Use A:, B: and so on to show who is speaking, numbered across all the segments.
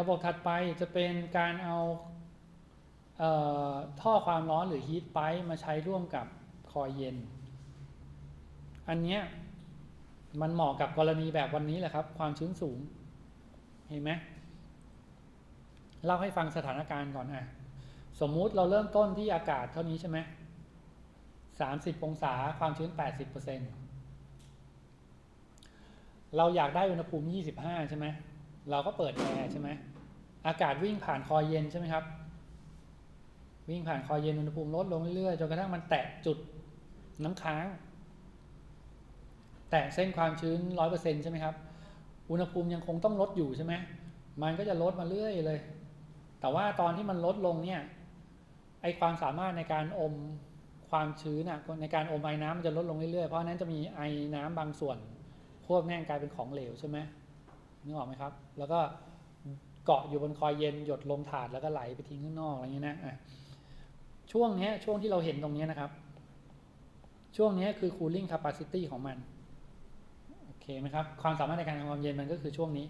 A: ระบบถัดไปจะเป็นการเอาเออท่อความร้อนหรือฮีทไปมาใช้ร่วมกับคอยเย็น อันเนี้ยมันเหมาะกับกรณีแบบวันนี้แหละครับ ความชื้นสูง เห็นไหมเล่าให้ฟังสถานการณ์ก่อนอะ สมมุติเราเริ่มต้นที่อากาศเท่านี้ใช่ไหมสามสิบองศาความชื้นแปดสิบเปอร์เซ็นเราอยากได้อุณหภูมิยี่สิบห้าใช่ไหม เราก็เปิดแอร์ใช่ไหมอากาศวิ่งผ่านคอเย็นใช่ไหมครับ วิ่งผ่านคอเย็นอุณหภูมิลดลงเรื่อยๆจนกระทั่งมันแตะจุดน้ำค้าง แตะเส้นความชื้นร้อยเปอร์เซ็นใช่ไหมครับ อุณหภูมิยังคงต้องลดอยู่ใช่ไหมมันก็จะลดมาเรื่อยเลย แต่ว่าตอนที่มันลดลงเนี่ยไอความสามารถในการอมความชื้นอะในการอมไอ้น้ำมันจะลดลงเรื่อยๆ เพราะนั้นจะมีไอ้น้ำบางส่วนควบแน่นกลายเป็นของเหลวใช่ไหม นึกออกไหมครับ แล้วก็เกาะอยู่บนคอยเย็นหยดลงถาดแล้วก็ไหลไปทิ้งข้างนอกอะไรอย่างนี้นะช่วงนี้ช่วงที่เราเห็นตรงนี้นะครับ ช่วงนี้คือ cooling capacity ของมันโอเคไหมครับ ความสามารถในการทำความเย็นมันก็คือช่วงนี้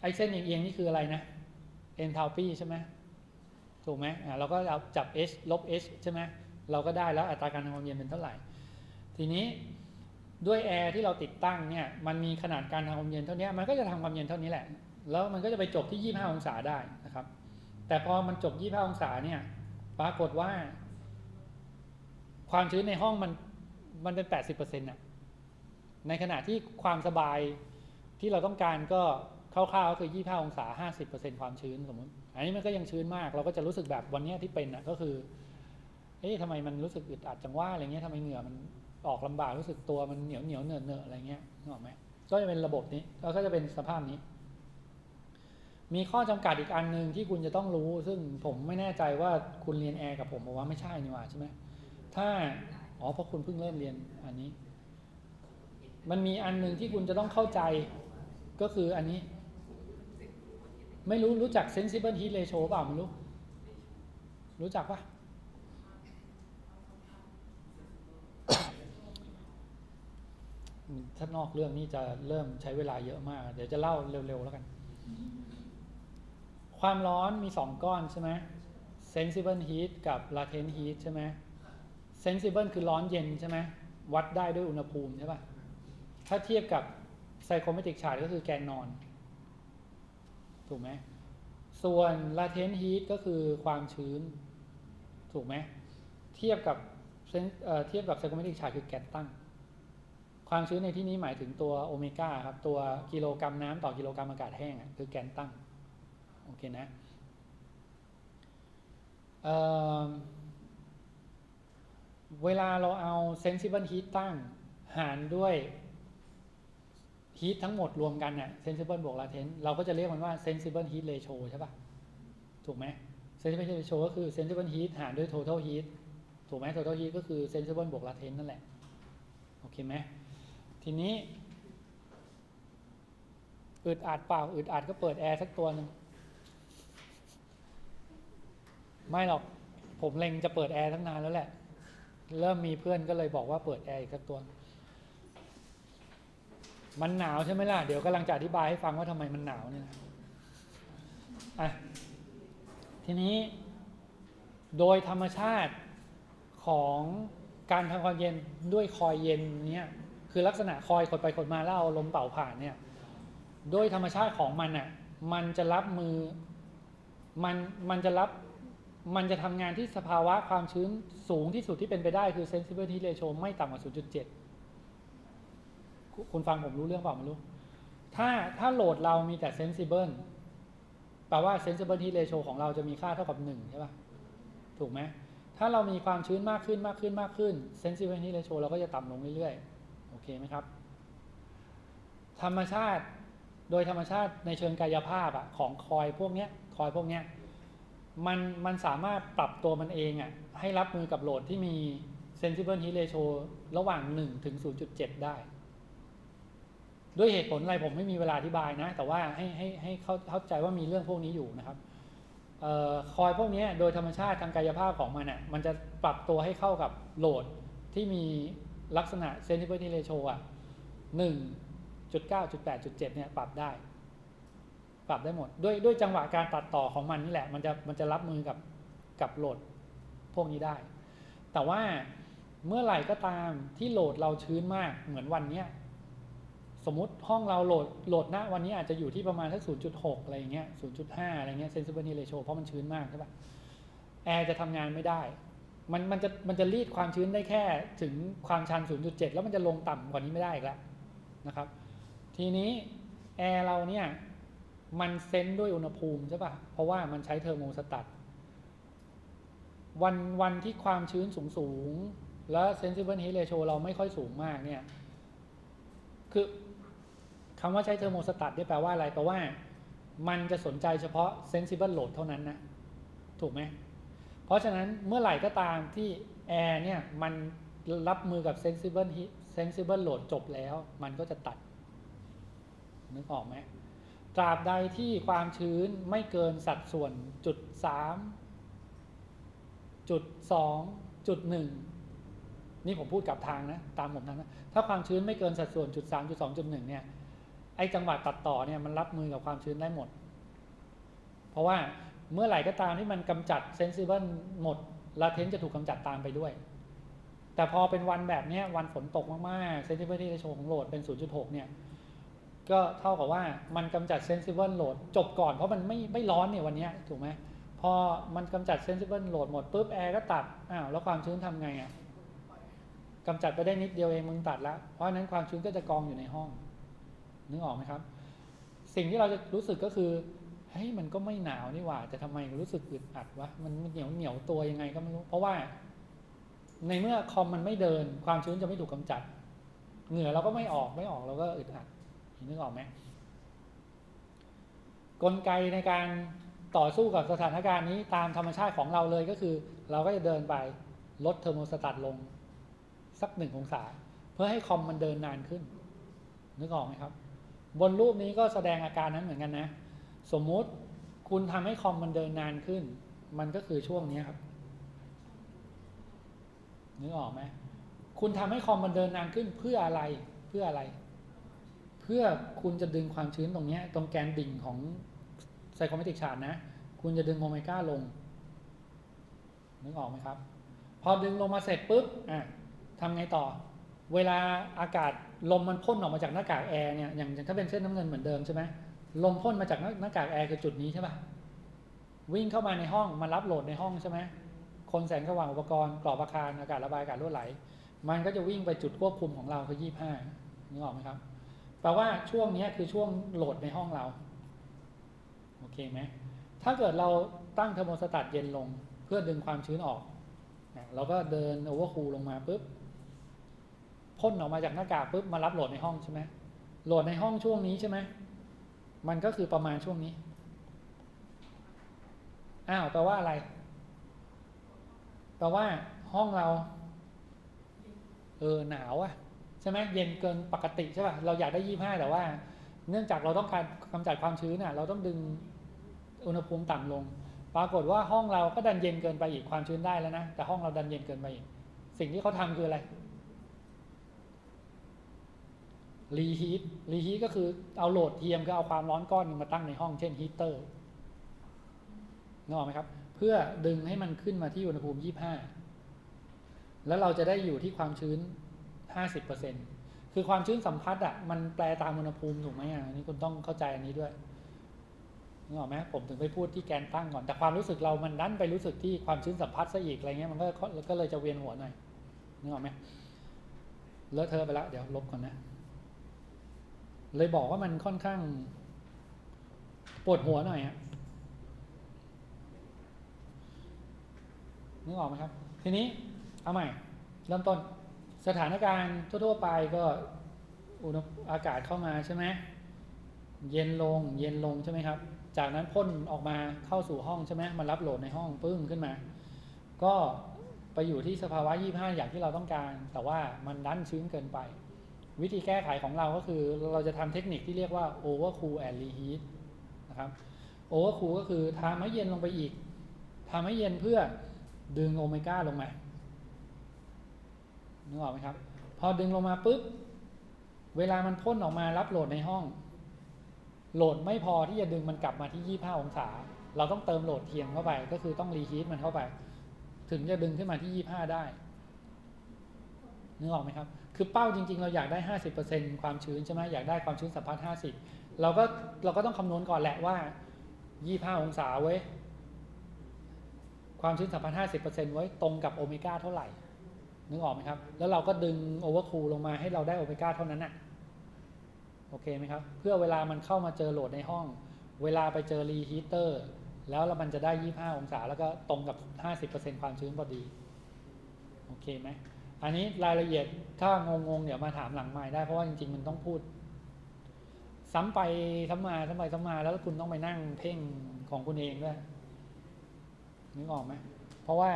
A: ไอ้เส้นเอียงนี่คืออะไรนะ enthalpy ใช่ไหมถูกไหมอ่าเราก็เอาจับ h ลบ h ใช่ไหมเราก็ได้แล้วอัตราการทำความเย็นเป็นเท่าไหร่ ทีนี้ ด้วยแอร์ที่เราติดตั้งเนี่ยมันมีขนาดการทำความเย็นเท่านี้มันก็จะทำความเย็นเท่านี้แหละ แล้วมันก็จะไปจบที่ 25 องศาได้นะครับ แต่พอมันจบ 25 องศาเนี่ยปรากฏว่า ความชื้นในห้องมันมันเป็น 80%น่ะในขณะที่ความสบายที่เราต้องการก็คร่าวๆก็คือ 25 องศา 50%ความชื้นสมมติอันนี้มันก็ยังชื้นมากเราก็จะรู้สึกแบบวันนี้ที่เป็นน่ะก็คือ เอ๊ะทำไมมันรู้สึกอึดอัดจังว่าอะไรเงี้ยทำไมเหงื่อมัน ออกลำบากรู้สึกตัวมันเหนียวเหนียวเหนอะเหนอะอะไรเงี้ยนึกออกไหมก็จะเป็นระบบนี้แล้วก็จะเป็นสภาพนี้ มีข้อจำกัดอีกอันหนึ่งที่คุณจะต้องรู้ ซึ่งผมไม่แน่ใจว่าคุณเรียนแอร์กับผมบอกว่าไม่ใช่นี่หว่าใช่ไหมถ้าอ๋อเพราะคุณเพิ่งเริ่มเรียนอันนี้ มันมีอันหนึ่งที่คุณจะต้องเข้าใจก็คืออันนี้ ไม่รู้รู้จัก sensible heat ratio เปล่าไม่รู้ รู้จักปะ ถ้านอกเรื่องนี้จะเริ่มใช้เวลาเยอะมาก เดี๋ยวจะเล่าเร็วๆแล้วกัน ความร้อนมีสองก้อนใช่ไหม sensible heat กับ latent heat ใช่ไหม sensible คือร้อนเย็นใช่ไหม วัดได้ด้วยอุณหภูมิใช่ปะถ้าเทียบกับ psychrometric charge ก็คือแกนนอน ถูกไหม ส่วน latent heat ก็คือความชื้น ถูกไหม เทียบกับเเทียบกับ psychrometric charge คือแกนตั้ง ความชื้นในที่นี้หมายถึงตัวโอเมก้าครับ ตัวกิโลกรัมน้ำต่อกิโลกรัมอากาศแห้งคือแกนตั้ง โอเคนะเเวลาเราเอา sensible heat ตั้ง หารด้วย heat ทั้งหมดรวมกันเนี่ย sensible บวก latent เราก็จะเรียกมันว่า sensible heat ratio ใช่ปะถูกไหม sensible heat ratio ก็คือ sensible heat หารด้วย total heat ถูกไหม total heat ก็คือ sensible บวก latent นั่นแหละ โอเคไหม ทีนี้อึดอัดเปล่าอึดอัดก็เปิดแอร์สักตัวหนึ่งไม่หรอกผมเล็งจะเปิดแอร์ตั้งนานแล้วแหละ เริ่มมีเพื่อนก็เลยบอกว่าเปิดแอร์อีกสักตัว มันหนาวใช่ไหมล่ะ เดี๋ยวกำลังจะอธิบายให้ฟังว่าทำไมมันหนาวเนี่ยอะทีนี้โดยธรรมชาติของการทำความเย็นด้วยคอยเย็นเนี่ย คือลักษณะคอยกดไปกดมาแล้วเอาลมเป่าผ่านเนี่ยโดยธรรมชาติของมันอะมันจะรับมือมันมันจะรับมันจะทำงานที่สภาวะความชื้นสูงที่สุดที่เป็นไปได้คือ sensible heat ratio ไม่ต่ำกว่า 0.7 คุณฟังผมรู้เรื่องเปล่าไม่รู้ ถ้าถ้าโหลดเรามีแต่ sensible แปลว่า sensible heat ratio ของเราจะมีค่าเท่ากับ 1 ใช่ป่ะ ถูกไหม ถ้าเรามีความชื้นมากขึ้นมากขึ้นมากขึ้น sensible heat ratio เราก็จะต่ำลงเรื่อยๆ โอเคไหมครับ ธรรมชาติโดยธรรมชาติในเชิงกายภาพอะของคอยพวกเนี้ยคอยพวกเนี้ยมันมันสามารถปรับตัวมันเองอะให้รับมือกับโหลดที่มี sensible heat ratio ระหว่าง 1 ถึง 0.7 ได้ ด้วยเหตุผลอะไรผมไม่มีเวลาอธิบายนะ แต่ว่าให้ให้ให้เข้าเข้าใจว่ามีเรื่องพวกนี้อยู่นะครับออคอยพวกนี้โดยธรรมชาติทางกายภาพของมันอะมันจะปรับตัวให้เข้ากับโหลดที่มี ลักษณะ sensitivity ratio อะ1.9.8.7เจ็ดเนี่ยปรับได้ ปรับได้หมด ด้วยด้วยจังหวะการตัดต่อของมันนี่แหละ มันจะมันจะรับมือกับกับโหลดพวกนี้ได้ แต่ว่าเมื่อไหร่ก็ตามที่โหลดเราชื้นมากเหมือนวันเนี้ยสมมติห้องเราโหลดโหลดณวันนี้อาจจะอยู่ที่ประมาณสัก 0.6 อะไรอย่างเงี้ย 0.5 อะไรเงี้ย sensitivity ratio เพราะมันชื้นมากใช่ปะแอร์จะทำงานไม่ได้ มันมันจะมันจะรีดความชื้นได้แค่ถึงความชัน 0.7 แล้วมันจะลงต่ำกว่านี้ไม่ได้อีกแล้วนะครับ ทีนี้แอร์เราเนี่ยมันเซนด้วยอุณหภูมิใช่ปะเพราะว่ามันใช้เทอร์โมสตัตวันวันที่ความชื้นสูงสูงแล้ว sensible heat ratio เราไม่ค่อยสูงมากเนี่ย คือคำว่าใช้เทอร์โมสตัตเนี่ยแปลว่าอะไร แปลว่า มันจะสนใจเฉพาะ sensible load เท่านั้นนะ ถูกไหม เพราะฉะนั้นเมื่อไหร่ก็ตามที่แอร์เนี่ยมันรับมือกับ sensible heat sensible load จบแล้ว มันก็จะตัด นึกออกไหมตราบใดที่ความชื้นไม่เกินสัดส่วนจุดสามจุดสองจุดหนึ่งนี่ผมพูดกับทางนะตามผมนะถ้าความชื้นไม่เกินสัดส่วนจุดสามจุดสองจุดหนึ่งเนี่ยไอ้จังหวะตัดต่อเนี่ยมันรับมือกับความชื้นได้หมด เพราะว่า เมื่อไหร่ก็ตามที่มันกำจัดเซนซิเบิลหมดลาเทนจะถูกกำจัดตามไปด้วย แต่พอเป็นวันแบบนี้วันฝนตกมากๆเซนซิเบิลที่จะโชว์ของโหลดเป็น 0.6 เนี่ย ก็เท่ากับว่ามันกำจัด sensible load จบก่อนเพราะมันไม่ไม่ร้อนเนี่ยวันนี้ถูกไหมพอมันกำจัด sensible load หมดปุ๊บแอร์ก็ตัดอ้าวแล้วความชื้นทำไงอะกำจัดไปได้นิดเดียวเองมึงตัดล้วเพราะฉะนั้นความชื้นก็จะกองอยู่ในห้องนึกออกไหมครับ สิ่งที่เราจะรู้สึกก็คือ ฮ้ยมันก็ไม่หนาวนี่หว่า แต่ทำไมรู้สึกอึดอัดวะมันเหนียวเหนียวตัวยังไงก็ไม่รู้ เพราะว่า ในเมื่อคอมมันไม่เดิน ความชื้นจะไม่ถูกกำจัด เหงื่อเราก็ไม่ออกไม่ออกเราก็อึดอัดนึกออกไหมกลไกในการต่อสู้กับสถานการณ์นี้ตามธรรมชาติของเราเลยก็คือ เราก็จะเดินไปลดเทอร์โมสตัตลง สักหนึ่งองศา เพื่อให้คอมมันเดินนานขึ้น นึกออกไหมครับ บนรูปนี้ก็แสดงอาการนั้นเหมือนกันนะ สมมุติคุณทำให้คอมมันเดินนานขึ้น มันก็คือช่วงนี้ครับนึกออกไหมคุณทำให้คอมมันเดินนานขึ้นเพื่ออะไรเพื่ออะไร เพื่อคุณจะดึงความชื้นตรงนี้ตรงแกนดิ่งของไซโครเมติกชาร์นะ คุณจะดึงโอเมก้าลง นึกออกไหมครับ พอดึงลงมาเสร็จปุ๊บอะทำไงต่อ เวลาอากาศลมมันพ่นออกมาจากหน้ากากแอร์เนี่ยอย่างถ้าเป็นเส้นน้ำเงินเหมือนเดิมใช่ไหม ลมพ่นมาจากหน้ากากแอร์คือจุดนี้ใช่ปะวิ่งเข้ามาในห้องมารับโหลดในห้องใช่ไหมคนแสงสว่างอุปกรณ์กรอบอาคารอากาศระบายอากาศรั่วไหล มันก็จะวิ่งไปจุดควบคุมของเราคือยี่ห้านึกออกไหมครับแปลว่าช่วงนี้คือช่วงโหลดในห้องเราโอเคไหมถ้าเกิดเราตั้งเทอร์โมสตัตเย็นลง เพื่อดึงความชื้นออกเราก็เดินโอเวอร์คูลลงมาปุ๊บพ่นออกมาจากหน้ากากปุ๊บมารับโหลดในห้องใช่ไหมโหลดในห้องช่วงนี้ใช่ไหม มันก็คือประมาณช่วงนี้ อ้าวแปลว่าอะไร แปลว่าห้องเรา เออหนาวอะใช่ไหมเย็นเกินปกติใช่ป่ะ เราอยากได้ยี่ห้าแต่ว่า เนื่องจากเราต้องการกำจัดความชื้นน่ะเราต้องดึงอุณหภูมิต่ำลง ปรากฏว่าห้องเราก็ดันเย็นเกินไปอีกความชื้นได้แล้วนะ แต่ห้องเราดันเย็นเกินไปอีก สิ่งที่เขาทำคืออะไร รีฮีทรีฮีทก็คือเอาโหลดเทียมก็เอาความร้อนก้อนนึงมาตั้งในห้องเช่นฮีเตอร์นึกออกไหมครับ เพื่อดึงให้มันขึ้นมาที่อุณหภูมิ 25 แล้วเราจะได้อยู่ที่ความชื้น 50%คือความชื้นสัมพัทธ์อะมันแปลตามอุณหภูมิถูกไหมอะอันนี่คุณต้องเข้าใจอันนี้ด้วยนึกออกไหมผมถึงไปพูดที่แกนตั้งก่อน แต่ความรู้สึกเรามันดันไปรู้สึกที่ความชื้นสัมพัทธ์ซะอีกอะไรเงี้ยมันก็ก็เลยจะเวียนหัวหน่อยนึกออกไหมเลอะเทอะไปแล้วเดี๋ยวลบก่อนนะ เลยบอกว่ามันค่อนข้างปวดหัวหน่อยอะนึกออกไหมครับ ทีนี้เอาใหม่ เริ่มต้น สถานการณ์ทั่ว ๆ ไปก็อุณหอากาศเข้ามาใช่ไหมเย็นลง เย็นลงใช่ไหมครับ จากนั้นพ่นออกมาเข้าสู่ห้องใช่ไหมมันรับโหลดในห้องปึ้งขึ้นมา ก็ไปอยู่ที่สภาวะ 25 อย่างที่เราต้องการ แต่ว่ามันดันชื้นเกินไป วิธีแก้ไขของเราก็คือเราจะทำเทคนิคที่เรียกว่า overcool and reheat นะครับ overcool ก็คือทำให้เย็นลงไปอีกทำให้เย็นเพื่อดึงโอเมก้าลงมานึกออกไหมครับ พอดึงลงมาปุ๊บ เวลามันพ่นออกมารับโหลดในห้อง โหลดไม่พอที่จะดึงมันกลับมาที่ 25 องศา เราต้องเติมโหลดเทียมเข้าไป ก็คือต้องรีฮีทมันเข้าไป ถึงจะดึงขึ้นมาที่ 25 ได้ นึกออกไหมครับ คือเป้าจริง ๆ เราอยากได้ 50%ความชื้นใช่ไหมอยากได้ความชื้นสัมพัทธ์50 เราก็เราก็ต้องคำนวณก่อนแหละว่า 25 องศาเว้ย ความชื้นสัมพัทธ์50%ไว้ตรงกับโอเมก้าเท่าไหร่ นึกออกไหมครับ แล้วเราก็ดึงโอเวอร์คูลลงมาให้เราได้โอเมก้าเท่านั้นน่ะ โอเคไหมครับ เพื่อเวลามันเข้ามาเจอโหลดในห้อง เวลาไปเจอรีฮีเตอร์ แล้วมันจะได้ 25 องศา แล้วก็ตรงกับ 50%ความชื้นพอดี โอเคไหม อันนี้รายละเอียดถ้างงๆเดี๋ยวมาถามหลังไม้ได้เพราะว่าจริง ๆ มันต้องพูด ซ้ำไปซ้ำมาซ้ำไปซ้ำมา แล้วคุณต้องไปนั่งเพ่งของคุณเองด้วยนึกออกไหมเพราะว่า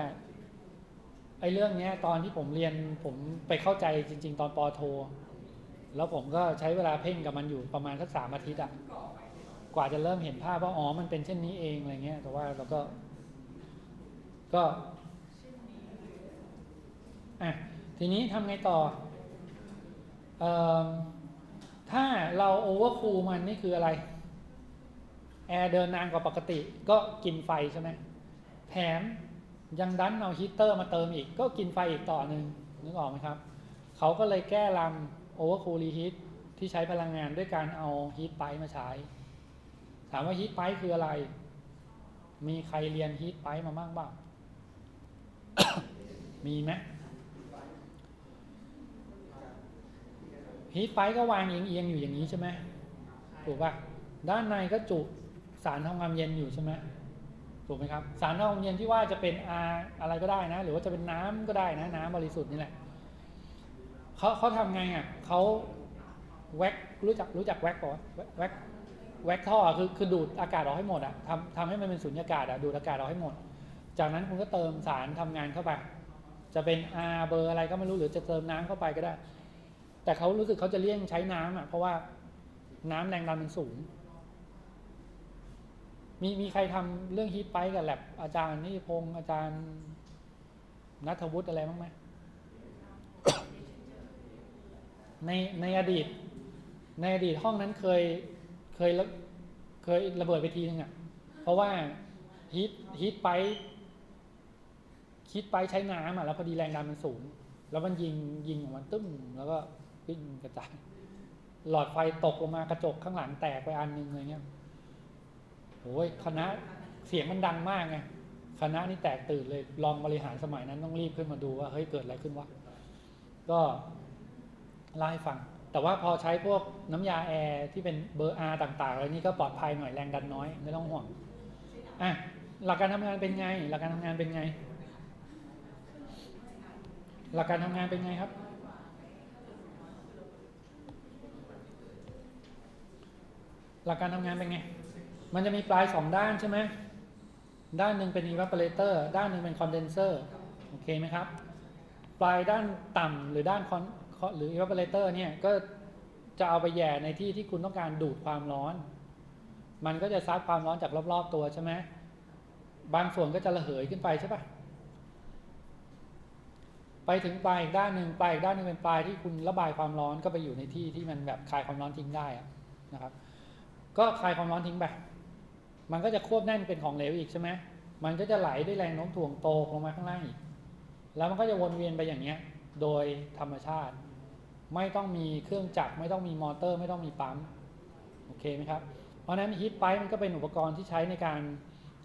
A: ไอ้เรื่องเนี้ย ตอนที่ผมเรียนผมไปเข้าใจจริง ๆ ตอนปอโท แล้วผมก็ใช้เวลาเพ่งกับมันอยู่ประมาณสักสามอาทิตย์อะกว่าจะเริ่มเห็นภาพว่าอ๋อมันเป็นเช่นนี้เองอะไรเงี้ยแต่ว่าเราก็ ก็ อะทีนี้ทำไงต่อเออถ้าเราโอเวอร์คูลมันนี่คืออะไร แอร์เดินนานกว่าปกติ ก็กินไฟใช่ไหมแถมยังดันเอาฮีเตอร์มาเติมอีก ก็กินไฟอีกต่อหนึ่งนึกออกไหมครับ เขาก็เลยแก้ลำโอเวอร์คูลรีฮีทที่ใช้พลังงานด้วยการเอาฮีทไพมาใช้ ถามว่าฮีทไพคืออะไร มีใครเรียนฮีทไพมาบ้างบ้างมีไหม ฮีทไพก็วางเอียงๆอยู่อย่างนี้ใช่ไหมถูกป่ะด้านในก็จุสารทำความเย็นอยู่ใช่ไหมถูกไหมครับสารทำความเย็นที่ว่าจะเป็นอาอะไรก็ได้นะ หรือว่าจะเป็นน้ำก็ได้นะ น้ำบริสุทธิ์นี่แหละเขาเขาทำไงอะเขาแว็กรู้จักรู้จักแว็กป่ะแว็กแว็กท่อคือคือดูดอากาศออกให้หมดอะทำทำให้มันเป็นสุญญากาศอะดูดอากาศออกให้หมด จากนั้นคุณก็เติมสารทำงานเข้าไป จะเป็น R เบอร์อะไรก็ไม่รู้หรือจะเติมน้ำเข้าไปก็ได้ แต่เขารู้สึกเขาจะเลี่ยงใช้น้ำอะ เพราะว่าน้ำแรงดันมันสูง มีมีใครทำเรื่องฮีทไปกับแลบอาจารย์นิติพงศ์อาจารย์นัทวุฒิอะไรบ้างไหมในในอดีต ในอดีตห้องนั้นเคยเคยเคยระเบิดไปทีนึงอะ เพราะว่าฮีทฮีทไปฮีทไปใช้น้ำอะแล้วพอดีแรงดันมันสูง แล้วมันยิงยิงออกมาตึ้มแล้วก็ วิ่งกระจาย หลอดไฟตกลงมากระจกข้างหลังแตกไปอันหนึงอะไรเงี้ยโอ้ยคณะเสียงมันดังมากไงคณะนี่แตกตื่นเลยรองบริหารสมัยนั้นต้องรีบขึ้นมาดูว่าเฮ้ยเกิดอะไรขึ้นวะก็เล่าให้ฟัง แต่ว่าพอใช้พวกน้ำยาแอร์ที่เป็นเบอร์ R ต่างๆอะไรนี่ก็ปลอดภัยหน่อยแรงดันน้อยไม่ต้องห่วงอะหลักการทำงานเป็นไง หลักการทำงานเป็นไง หลักการทำงานเป็นไงครับ หลักการทำงานเป็นไง มันจะมีปลายสองด้านใช่ไหม ด้านหนึ่งเป็น evaporator ด้านหนึ่งเป็น condenser โอเคไหมครับ ปลายด้านต่ำหรือด้านคอนหรือ evaporator เนี่ยก็จะเอาไปแย่ในที่ที่คุณต้องการดูดความร้อน มันก็จะซัดความร้อนจากรอบๆตัวใช่ไหม บางส่วนก็จะระเหยขึ้นไปใช่ปะไปถึงปลายอีกด้านหนึ่งปลายอีกด้านหนึ่งเป็นปลายที่คุณระบายความร้อนก็ไปอยู่ในที่ที่มันแบบคายความร้อนทิ้งได้นะครับ ก็คลายความร้อนทิ้งไป มันก็จะควบแน่นเป็นของเหลวอีกใช่ไหมมันก็จะไหลด้วยแรงโน้มถ่วงโตลงมาข้างล่างอีก แล้วมันก็จะวนเวียนไปอย่างเนี้ย โดยธรรมชาติ ไม่ต้องมีเครื่องจักรไม่ต้องมีมอเตอร์ ไม่ต้องมีปั๊ม โอเคไหมครับ เพราะฉะนั้นฮีทไ p มันก็เป็นอุปกรณ์ที่ใช้ในการ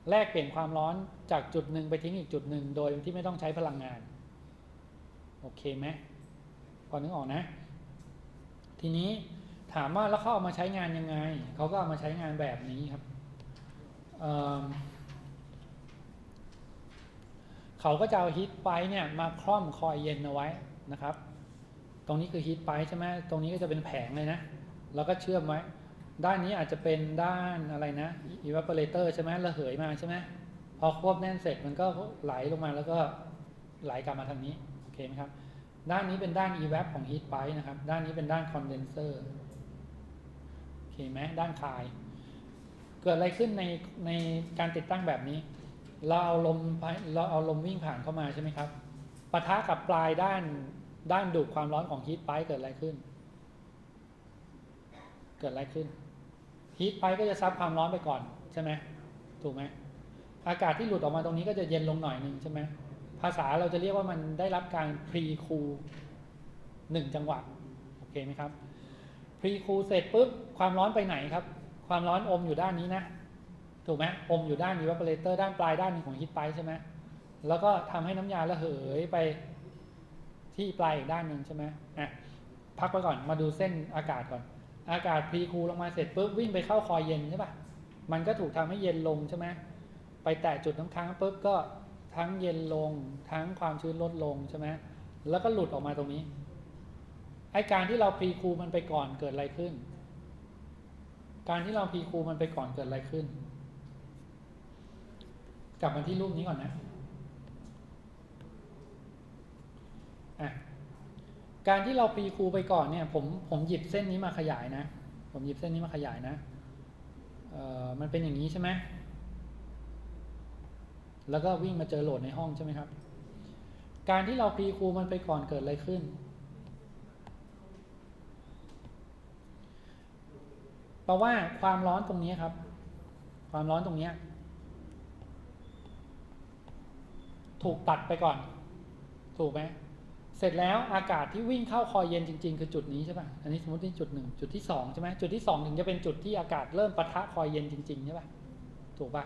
A: แลกเปลี่ยนความร้อนจากจุดหนึ่งไปทิ้งอีกจุดหนึ่ง โดยที่ไม่ต้องใช้พลังงาน โอเคไหมพอนึกออกนะ ทีนี้ ถามว่าแล้วเขาเอามาใช้งานยังไง เขาก็เอามาใช้งานแบบนี้ครับเเขาก็จะเอาฮีทไ p เนี่ยมาคล่อมคอยเย็นเอาไว้นะครับ ตรงนี้คือฮีทไ p ใช่ไหมตรงนี้ก็จะเป็นแผงเลยนะ แล้วก็เชื่อมไว้ ด้านนี้อาจจะเป็นด้านอะไรนะ evaporator ใช่ไหมระเหยมาใช่ไหมพอควบแน่นเสร็จมันก็ไหลลงมาแล้วก็ไหลกลับมาทางนี้ โอเคไหมครับ ด้านนี้เป็นด้าน evap ของ heat pipe นะครับ ด้านนี้เป็นด้าน condenser โอเคไหมด้านคาย เกิดอะไรขึ้นในในการติดตั้งแบบนี้ เราเอาลมเราเอาลมวิ่งผ่านเข้ามาใช่ไหมครับปะทะกับปลายด้านด้านดูดความร้อนของ heat pipe เกิดอะไรขึ้น เกิดอะไรขึ้นฮีทไปก็จะซับความร้อนไปก่อนใช่ไหมถูกไหมอากาศที่หลุดออกมาตรงนี้ก็จะเย็นลงหน่อยหนึ่งใช่ไหมภาษาเราจะเรียกว่ามันได้รับการพรีคูลหนึ่งจังหวะโอเคไหมครับ พรีคูเสร็จปุ๊บความร้อนไปไหนครับ ความร้อนอมอยู่ด้านนี้นะ ถูกไหมอมอยู่ด้าน evaporator ด้านปลายด้านนึ่งของฮีทไปใช่ไหมแล้วก็ทำให้น้ำยาระเหยไปที่ปลายอีกด้านหนึ่งใช่ไหมอะพักไว้ก่อนมาดูเส้นอากาศก่อน อากาศพรีคูลงมาเสร็จปุ๊บวิ่งไปเข้าคอยเย็นใช่ปะมันก็ถูกทำให้เย็นลงใช่ไหมไปแตะจุดน้ำค้างปุ๊บก็ทั้งเย็นลงทั้งความชื้นลดลงใช่ไหมแล้วก็หลุดออกมาตรงนี้ ไอการที่เราพรีคูมันไปก่อนเกิดอะไรขึ้น การที่เราพรีคูมันไปก่อนเกิดอะไรขึ้น กลับมาที่รูปนี้ก่อนนะอะการที่เราพรีคูไปก่อนเนี่ย ผมผมหยิบเส้นนี้มาขยายนะ ผมหยิบเส้นนี้มาขยายนะ เอ่อ มันเป็นอย่างนี้ใช่ไหม แล้วก็วิ่งมาเจอโหลดในห้องใช่ไหมครับ การที่เราพรีคูมันไปก่อนเกิดอะไรขึ้น แปลว่าความร้อนตรงนี้ครับ ความร้อนตรงนี้ถูกตัดไปก่อน ถูกไหมเสร็จแล้วอากาศที่วิ่งเข้าคอยเย็นจริง ๆ คือจุดนี้ใช่ป่ะอันนี้สมมตินี่จุดหนึ่งจุดที่สองใช่ไหมจุดที่สองถึงจะเป็นจุดที่อากาศเริ่มปะทะคอยเย็นจริงๆใช่ป่ะถูกป่ะ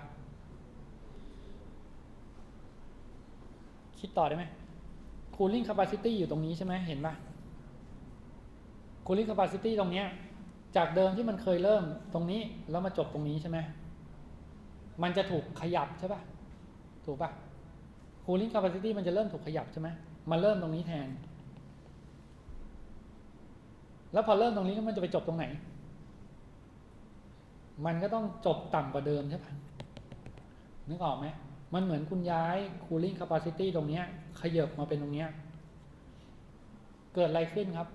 A: คิดต่อได้ไหม cooling capacity อยู่ตรงนี้ใช่ไหมเห็นป่ะ cooling capacity ตรงเนี้ย จากเดิมที่มันเคยเริ่มตรงนี้แล้วมาจบตรงนี้ใช่ไหมมันจะถูกขยับใช่ป่ะ ถูกป่ะ cooling capacity มันจะเริ่มถูกขยับใช่ไหมมาเริ่มตรงนี้แทน แล้วพอเริ่มตรงนี้แล้วมันจะไปจบตรงไหน มันก็ต้องจบต่ำกว่าเดิมใช่ปะนึกออกไหม มันเหมือนคุณย้าย cooling capacity ตรงนี้ขยับมาเป็นตรงนี้ เกิดอะไรขึ้นครับ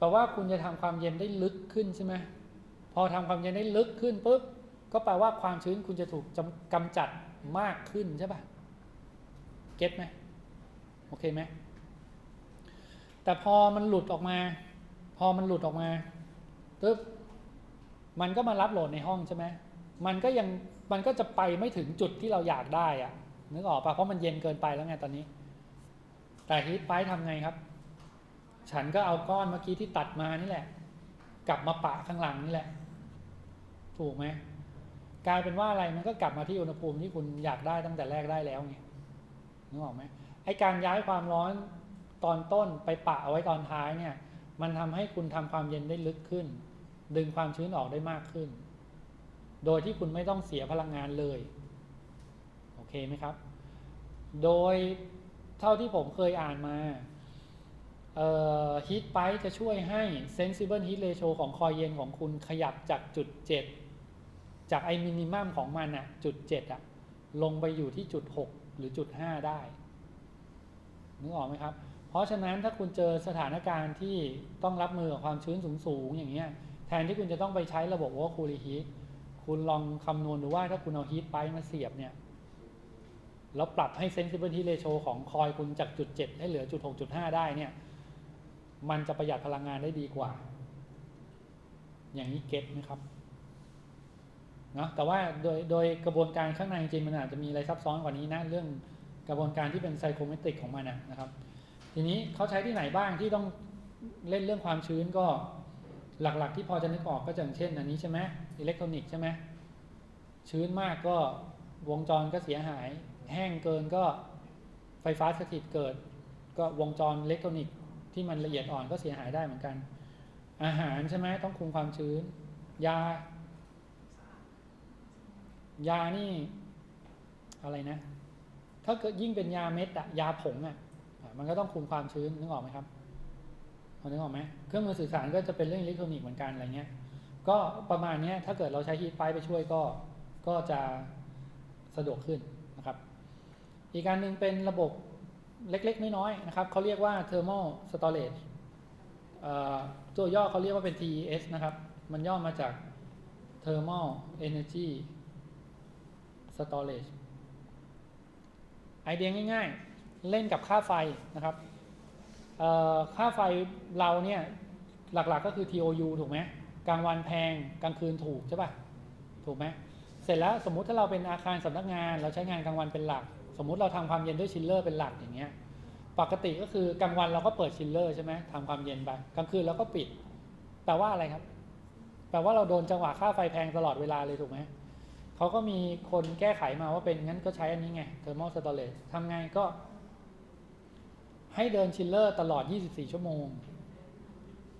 A: แปลว่าคุณจะทำความเย็นได้ลึกขึ้นใช่ไหมพอทำความเย็นได้ลึกขึ้นปุ๊บก็แปลว่าความชื้นคุณจะถูกจำกำจัดมากขึ้นใช่ปะเก็ตไหมโอเคไหมแต่พอมันหลุดออกมา พอมันหลุดออกมาปึ๊บมันก็มารับโหลดในห้องใช่ไหมมันก็ยังมันก็จะไปไม่ถึงจุดที่เราอยากได้อะนึกออกปะเพราะมันเย็นเกินไปแล้วไงตอนนี้ แต่ฮีทไปทำไงครับ ฉันก็เอาก้อนเมื่อกี้ที่ตัดมานี่แหละ กลับมาปะข้างหลังนี่แหละ ถูกไหมกลายเป็นว่าอะไรมันก็กลับมาที่อุณหภูมิที่คุณอยากได้ตั้งแต่แรกได้แล้วไงนึกออกไหมไอการย้ายความร้อนตอนต้นไปปะเอาไว้ตอนท้ายเนี่ย มันทำให้คุณทำความเย็นได้ลึกขึ้น ดึงความชื้นออกได้มากขึ้น โดยที่คุณไม่ต้องเสียพลังงานเลยโอเคไหมครับ โดยเท่าที่ผมเคยอ่านมา ฮีทไปจะช่วยให้ sensible heat ratio ของคอยเย็นของคุณขยับจากจุด 7 จากไอมินิมัมของมันอะจุด 7อะลงไปอยู่ที่จุด 6 หรือจุด 5 ได้ นึกออกไหมครับ เพราะฉะนั้นถ้าคุณเจอสถานการณ์ที่ต้องรับมือกับความชื้นสูงๆ อย่างเงี้ย แทนที่คุณจะต้องไปใช้ระบบว่าคูลฮีทคุณลองคำนวณดูว่าถ้าคุณเอาฮีทไปมาเสียบเนี่ยแล้วปรับให้ sensible heat ratio ของคอยคุณจากจุด 7 ให้เหลือจุด 6.5 ได้เนี่ย มันจะประหยัดพลังงานได้ดีกว่า อย่างนี้เก็ตไหมครับเนาะแต่ว่าโดยโดยกระบวนการข้างในจริงมันอาจจะมีอะไรซับซ้อนกว่านี้นะเรื่องกระบวนการที่เป็นไซโครเมตริกของมันนะครับ ทีนี้เขาใช้ที่ไหนบ้างที่ต้องเล่นเรื่องความชื้นก็หลักๆ ที่พอจะนึกออกก็อย่างเช่นอันนี้ใช่ไหมอิเล็กทรอนิกส์ใช่ไหมชื้นมากก็วงจรก็เสียหาย แห้งเกินก็ไฟฟ้าสถิตเกิด ก็วงจรอิเล็กทรอนิกส์ ที่มันละเอียดอ่อนก็เสียหายได้เหมือนกัน อาหารใช่ไหมต้องคุมความชื้น ยา ยานี่อะไรนะ ถ้าเกิดยิ่งเป็นยาเม็ดอะยาผงอะมันก็ต้องคุมความชื้นนึกออกไหมครับนึกออกไหมเครื่องมือสื่อสารก็จะเป็นเรื่องอิเล็กทรอนิกส์เหมือนกันอะไรเงี้ยก็ประมาณนี้ถ้าเกิดเราใช้ฮีทไปไปช่วยก็ก็จะสะดวกขึ้นนะครับ อีกการหนึ่งเป็นระบบ เล็กๆ น้อยๆนะครับเขาเรียกว่า thermal storage ตัวย่อเขาเรียกว่าเป็น TES นะครับ มันย่อมาจาก thermal energy storage ไอเดียง่ายๆ เล่นกับค่าไฟนะครับค่าไฟเราเนี่ยหลักๆก็คือ TOU ถูกไหมกลางวันแพงกลางคืนถูกใช่ปะถูกไหมเสร็จแล้วสมมุติถ้าเราเป็นอาคารสำนักงาน เราใช้งานกลางวันเป็นหลัก สมมุติเราทำความเย็นด้วยชิลเลอร์เป็นหลักอย่างเงี้ยปกติก็คือกลางวันเราก็เปิดชิลเลอร์ใช่ไหมทำความเย็นไปกลางคืนเราก็ปิดแปลว่าอะไรครับ แปลว่าเราโดนจังหวะค่าไฟแพงตลอดเวลาเลยถูกไหมเขาก็มีคนแก้ไขมาว่าเป็นงั้นก็ใช้อันนี้ไง thermal storage ทำไงก็ ให้เดินชิลเลอร์ตลอด 24 ชั่วโมง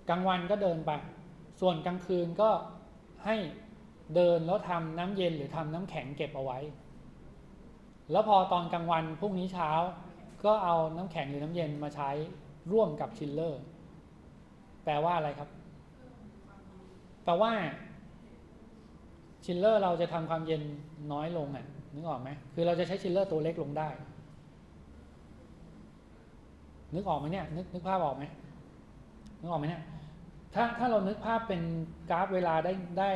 A: กลางวันก็เดินไป ส่วนกลางคืนก็ให้เดินแล้วทำน้ำเย็นหรือทำน้ำแข็งเก็บเอาไว้ แล้วพอตอนกลางวันพรุ่งนี้เช้า ก็เอาน้ำแข็งหรือน้ำเย็นมาใช้ร่วมกับชิลเลอร์ แปลว่าอะไรครับ แปลว่าชิลเลอร์เราจะทำความเย็นน้อยลงอะนึกออกไหมคือเราจะใช้ชิลเลอร์ตัวเล็กลงได้ นึกออกไหมเนี่ย นึกนึกภาพออกไหมนึกออกไหมเนี่ยถ้าถ้าเรานึกภาพเป็นกราฟเวลาได้ได้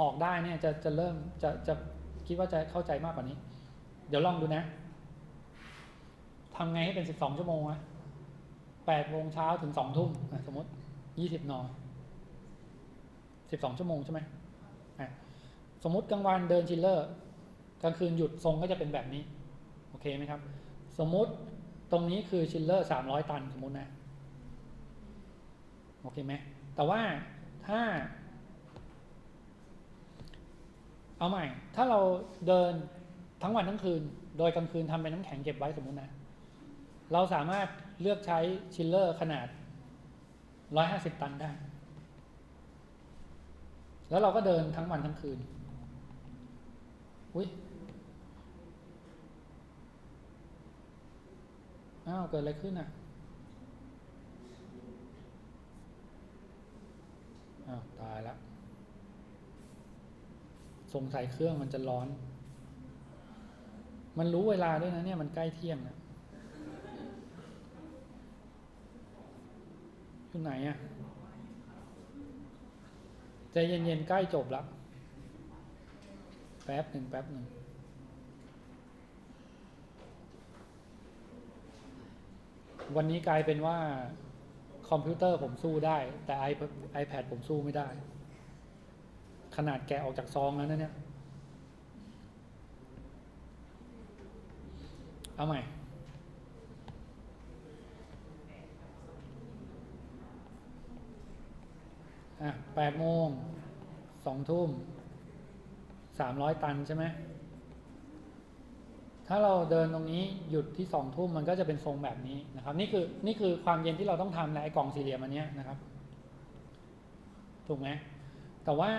A: ออกได้เนี่ยจะจะเริ่มจะจะคิดว่าจะเข้าใจมากกว่านี้ เดี๋ยวลองดูนะทำไงให้เป็นสิบสองชั่วโมงอะแปดโมงเช้าถึงสองทุ่มสมมติยี่สิบนอสิบสองชั่วโมงใช่ไหมสมมติกลางวันเดินชิลเลอร์ กลางคืนหยุดทรงก็จะเป็นแบบนี้ โอเคไหมครับ สมมติตรงนี้คือชิลเลอร์สามร้อยตันสมมตินะ โอเคไหม แต่ว่าถ้า เอาใหม่ ถ้าเราเดิน ทั้งวันทั้งคืน โดยกลางคืนทำเป็นน้ำแข็งเก็บไว้สมมุตินะ เราสามารถเลือกใช้ชิลเลอร์ขนาด 150 ตันได้ แล้วเราก็เดินทั้งวันทั้งคืน อุ้ยอ้าวเกิดอะไรขึ้นอะอ้าวตายแล้วสงสัยเครื่องมันจะร้อน มันรู้เวลาด้วยนะเนี่ยมันใกล้เที่ยงนะอยู่ไหนอะใจเย็นๆใกล้จบแล้วแป๊บหนึ่งแป๊บหนึ่งวันนี้กลายเป็นว่าคอมพิวเตอร์ผมสู้ได้ แต่ iPad iPad ผมสู้ไม่ได้ ขนาดแกะออกจากซองแล้วนะเนี่ย เอาใหม่อะแปดโมงสองทุ่มสามร้อยตันใช่ไหมถ้าเราเดินตรงนี้หยุดที่สองทุ่มมันก็จะเป็นทรงแบบนี้นะครับ นี่คือนี่คือความเย็นที่เราต้องทำในไอ้กล่องสี่เหลี่ยมอันนี้นะครับ ถูกไหมแต่ว่า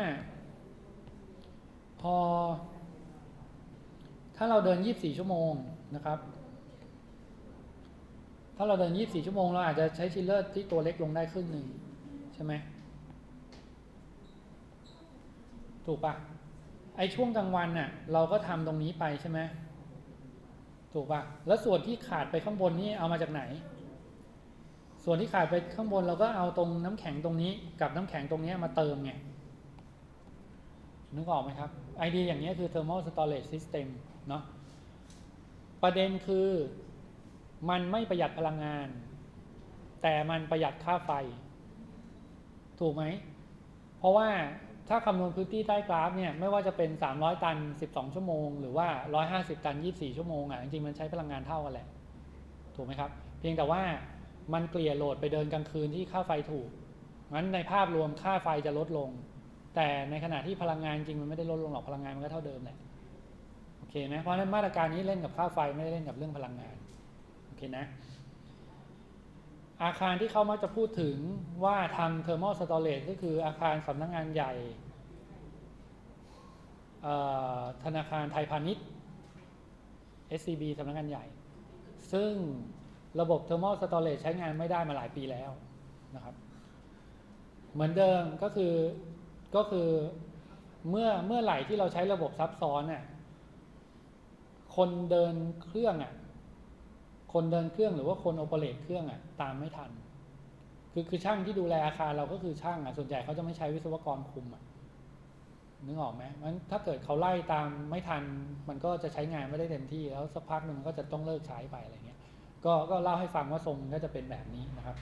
A: พอ ถ้าเราเดินยี่บสี่ชั่วโมง นะครับ ถ้าเราเดินยี่บสี่ชั่วโมง เราอาจจะใช้ชิลเลอร์ที่ตัวเล็กลงได้ครึ่งหนึ่งใช่ไหม ถูกปะไอช่วงกลางวันน่ะเราก็ทำตรงนี้ไปใช่ไหมถูกปะแล้วส่วนที่ขาดไปข้างบนนี่เอามาจากไหน ส่วนที่ขาดไปข้างบนเราก็เอาตรงน้ำแข็งตรงนี้ กับน้ำแข็งตรงนี้มาเติมไงนึกออกไหมครับไอเดียอย่างนี้คือ thermal storage system เนาะ ประเด็นคือมันไม่ประหยัดพลังงาน แต่มันประหยัดค่าไฟ ถูกไหม เพราะว่าถ้าคำนวณพื้นที่ใต้กราฟเนี่ยไม่ว่าจะเป็น 300 ตัน 12 ชั่วโมง หรือว่า 150 ตัน 24 ชั่วโมงอะจริงๆมันใช้พลังงานเท่ากันแหละ ถูกไหมครับ เพียงแต่ว่ามันเกลี่ยโหลดไปเดินกลางคืนที่ค่าไฟถูกงั้นในภาพรวมค่าไฟจะลดลง แต่ในขณะที่พลังงานจริงมันไม่ได้ลดลงหรอกพลังงานมันก็เท่าเดิมแหละ เคไหมเพราะฉะนั้นมาตรการนี้เล่นกับค่าไฟไม่ได้เล่นกับเรื่องพลังงาน โอเคนะ อาคารที่เขามักจะพูดถึงว่าทำ thermal storage ก็คืออาคารสำนักงงานใหญ่ธนาคารไทยพาณิชย์ SCB สำนักงานใหญ่ ซึ่งระบบ thermal storage ใช้งานไม่ได้มาหลายปีแล้วนะครับ เหมือนเดิมก็คือก็คือเมื่อเมื่อไหร่ที่เราใช้ระบบซับซ้อนน่ะ คนเดินเครื่องอะ คนเดินเครื่องหรือว่าคนโอเปเรตเครื่องอะ ตามไม่ทัน คือคือช่างที่ดูแลอาคารเราก็คือช่างอะส่วนใหญ่เขาจะไม่ใช้วิศวกรคุมอะนึกออกไหมมันถ้าเกิดเขาไล่ตามไม่ทัน มันก็จะใช้งานไม่ได้เต็มที่ แล้วสักพักหนึ่งมันก็จะต้องเลิกใช้ไปอะไรเงี้ย ก็ก็เล่าให้ฟังว่าทรงก็จะเป็นแบบนี้นะครับ